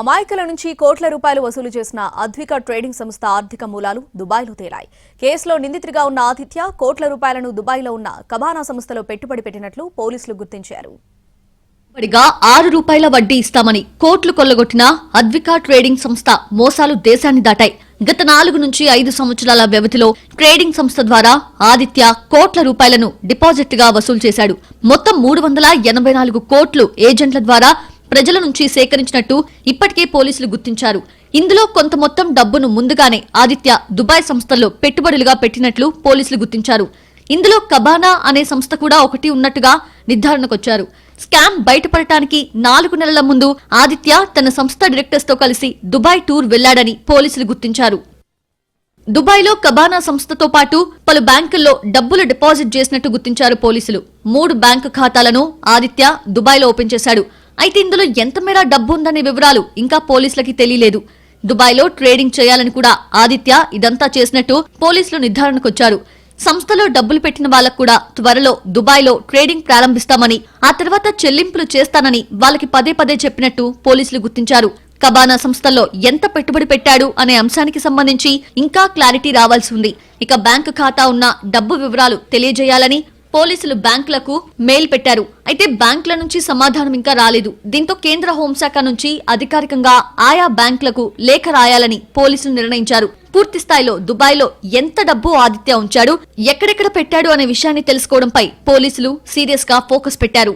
అమాయకుల నుంచి కోట్ల రూపాయలు వసూలు చేసిన అద్విక ట్రేడింగ్ సంస్థ ఆర్థిక మూలాలు దుబాయ్లో తేలాయి. కేసులో నిందితుడిగా ఉన్న ఆదిత్య కోట్ల రూపాయలను దుబాయ్లో ఉన్న కబానా సంస్థలో పెట్టుబడి పెట్టినట్లు పోలీసులు గుర్తించారు. పడిగా ఆరు రూపాయల వడ్డీ ఇస్తామని కోట్లు కొల్లగొట్టిన అద్వికా ట్రేడింగ్ సంస్థ మోసాలు దేశాన్ని దాటాయి. గత నాలుగు నుంచి ఐదు సంవత్సరాల వ్యవధిలో ట్రేడింగ్ సంస్థ ద్వారా ఆదిత్య కోట్ల రూపాయలను డిపాజిట్గా వసూలు చేశాడు. మొత్తం మూడు వందల ఎనభై నాలుగు కోట్లు ఏజెంట్ల ద్వారా ప్రజల నుంచి సేకరించినట్టు ఇప్పటికే పోలీసులు గుర్తించారు. ఇందులో కొంత మొత్తం డబ్బును ముందుగానే ఆదిత్య దుబాయ్ సంస్థల్లో పెట్టుబడులుగా పెట్టినట్లు పోలీసులు గుర్తించారు. ఇందులో కబానా అనే సంస్థ కూడా ఒకటి ఉన్నట్టుగా నిర్ధారణకొచ్చారు. స్కామ్ బయటపడటానికి నాలుగు నెలల ముందు ఆదిత్య తన సంస్థ డైరెక్టర్స్తో కలిసి దుబాయ్ టూర్ వెళ్ళాడని పోలీసులు గుర్తించారు. దుబాయ్లో కబానా సంస్థతో పాటు పలు బ్యాంకుల్లో డబ్బులు డిపాజిట్ చేసినట్టు గుర్తించారు పోలీసులు. మూడు బ్యాంకు ఖాతాలను ఆదిత్య దుబాయ్లో ఓపెన్ చేశాడు. అయితే ఇందులో ఎంత మేర డబ్బు ఉందనే వివరాలు ఇంకా పోలీసులకి తెలియలేదు. దుబాయ్లో ట్రేడింగ్ చేయాలని కూడా ఆదిత్య ఇదంతా చేసినట్టు పోలీసులు నిర్ధారణకొచ్చారు. సంస్థలో డబ్బులు పెట్టిన వాళ్ళకు కూడా త్వరలో దుబాయ్లో ట్రేడింగ్ ప్రారంభిస్తామని ఆ తర్వాత చెల్లింపులు చేస్తానని వాళ్ళకి పదే పదే చెప్పినట్టు పోలీసులు గుర్తించారు. కబానా సంస్థల్లో ఎంత పెట్టుబడి పెట్టాడు అనే అంశానికి సంబంధించి ఇంకా క్లారిటీ రావాల్సి ఉంది. ఇక బ్యాంకు ఖాతా ఉన్న డబ్బు వివరాలు తెలియజేయాలని పోలీసులు బ్యాంకులకు మెయిల్ పెట్టారు. అయితే బ్యాంకుల నుంచి సమాధానం ఇంకా రాలేదు. దీంతో కేంద్ర హోంశాఖ నుంచి అధికారికంగా ఆయా బ్యాంకులకు లేఖ రాయాలని పోలీసులు నిర్ణయించారు. పూర్తి స్థాయిలో దుబాయ్లో ఎంత డబ్బు ఆదిత్య ఉంచాడు ఎక్కడెక్కడ పెట్టాడు అనే విషయాన్ని తెలుసుకోవడంపై పోలీసులు సీరియస్గా ఫోకస్ పెట్టారు.